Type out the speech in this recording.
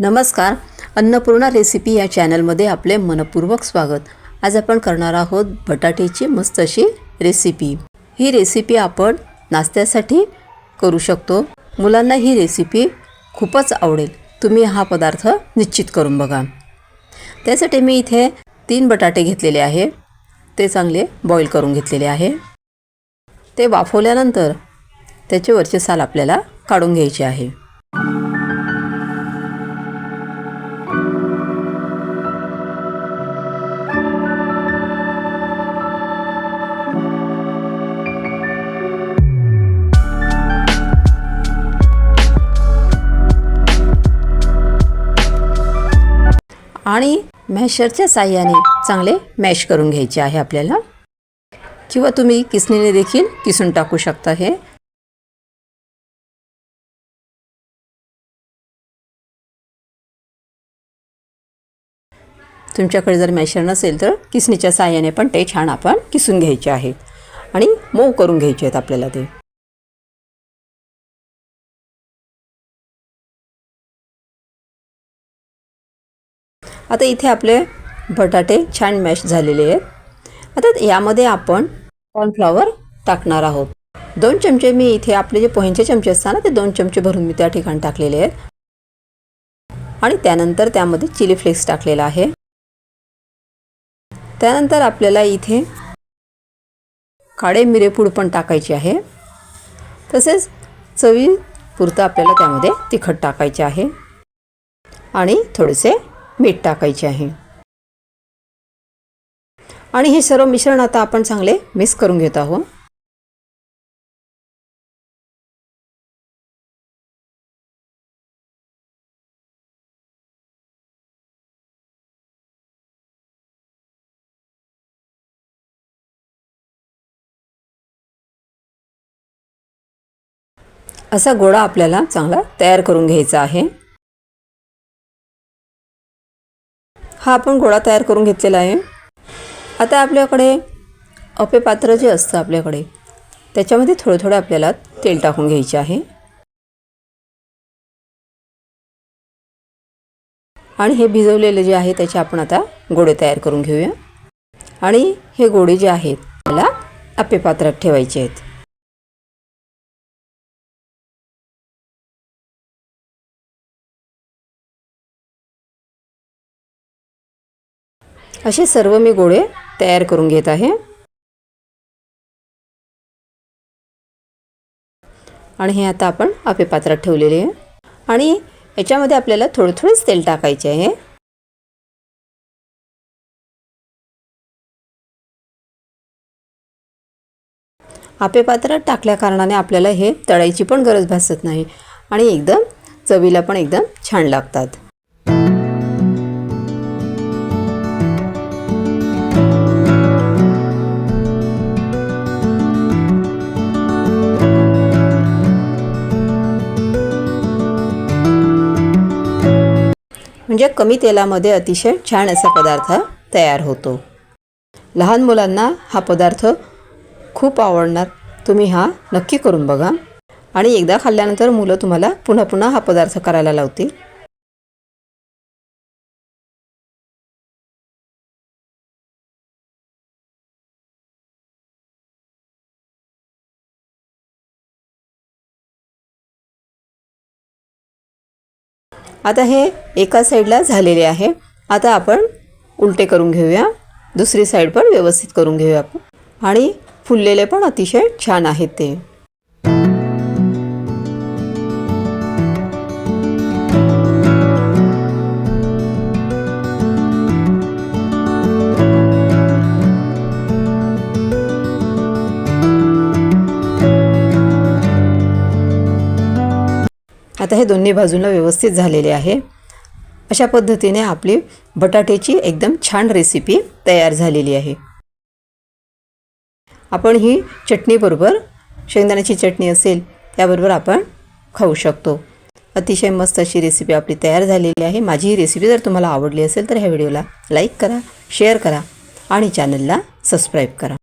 नमस्कार. अन्नपूर्णा रेसिपी या चॅनलमध्ये आपले मनपूर्वक स्वागत. आज आपण करणार आहोत बटाट्याची मस्त अशी रेसिपी. ही रेसिपी आपण नाश्त्यासाठी करू शकतो. मुलांना ही रेसिपी खूपच आवडेल. तुम्ही हा पदार्थ निश्चित करून बघा. त्यासाठी मी इथे तीन बटाटे घेतलेले आहे. ते चांगले बॉईल करून घेतलेले आहे. ते वाफवल्यानंतर त्याचे वरचे साल आपल्याला काढून घ्यायचे आहे. आणि मॅशरच्या साह्याने चांगले मॅश करून घ्यायचे आहे आपल्याला. किंवा तुम्ही किसणीने देखील किसून टाकू शकता हे. तुमच्याकडे जर मॅशर नसेल तर किसणीच्या साह्याने पण ते छान आपण किसून घ्यायचे आहेत आणि मऊ करून घ्यायचे आहेत आपल्याला ते. आता इथे आपले बटाटे छान मॅश झालेले आहेत. आता यामध्ये आपण कॉर्नफ्लॉवर टाकणार आहोत. दोन चमचे मी इथे आपले जे पोह्यांचे चमचे असतात ना ते दोन चमचे भरून मी त्या ठिकाणी टाकलेले आहेत. आणि त्यानंतर त्यामध्ये चिली फ्लेक्स टाकलेला आहे. त्यानंतर आपल्याला इथे काळे मिरेपूड पण टाकायची आहे. तसेच चवी पुरतं आपल्याला त्यामध्ये तिखट टाकायचे आहे. आणि थोडेसे मीठ टाकायचे आहे. आणि हे सर्व मिश्रण आता आपण चांगले मिक्स करून घेत आहोत. असा गोळा आपल्याला चांगला तयार करून घ्यायचा आहे. हा आपण गोळा तयार करून घेतलेला आहे. आता आपल्याकडे अपेपात्र जे असतं आपल्याकडे त्याच्यामध्ये थोडं थोडं आपल्याला तेल टाकून घ्यायचे आहे. आणि हे भिजवलेले जे आहे त्याचे आपण आता गोळे तयार करून घेऊया. आणि हे गोळे जे आहेत मला अपेपात्रात ठेवायचे आहेत. असे सर्व मी गोळे तयार करून घेत आहे. आणि हे आता आपण आपे पात्रात ठेवलेले आहे. आणि याच्यामध्ये आपल्याला थोडं थोडंच तेल टाकायचे आहे. आपे पात्रात टाकल्या कारणाने आपल्याला हे तळायची पण गरज भासत नाही. आणि एकदम चवीला पण एकदम छान लागतात. म्हणजे कमी तेलामध्ये अतिशय छान असा पदार्थ तयार होतो. लहान मुलांना हा पदार्थ खूप आवडणार. तुम्ही हा नक्की करून बघा. आणि एकदा खाल्ल्यानंतर मुलं तुम्हाला पुन्हा पुन्हा हा पदार्थ करायला लावतील. आता हे एका साईडला झालेले आहे. आता आपण उलटे करून घेऊया. दुसरी साईड पण व्यवस्थित करून घेऊया आपण. आणि फुललेले पण अतिशय छान आहेत ते. आता हे दोन्ही बाजूला व्यवस्थित झालेले आहे. अशा पद्धतीने आपली बटाट्याची एकदम छान रेसिपी तयार झालेली आहे. आपण ही चटणीबरोबर शेंगदाण्याची चटणी असेल त्याबरोबर आपण खाऊ शकतो. अतिशय मस्त अशी रेसिपी आपली तयार झालेली आहे. माझी ही रेसिपी जर तुम्हाला आवडली असेल तर ह्या व्हिडिओला लाईक करा शेअर करा आणि चॅनलला सबस्क्राईब करा.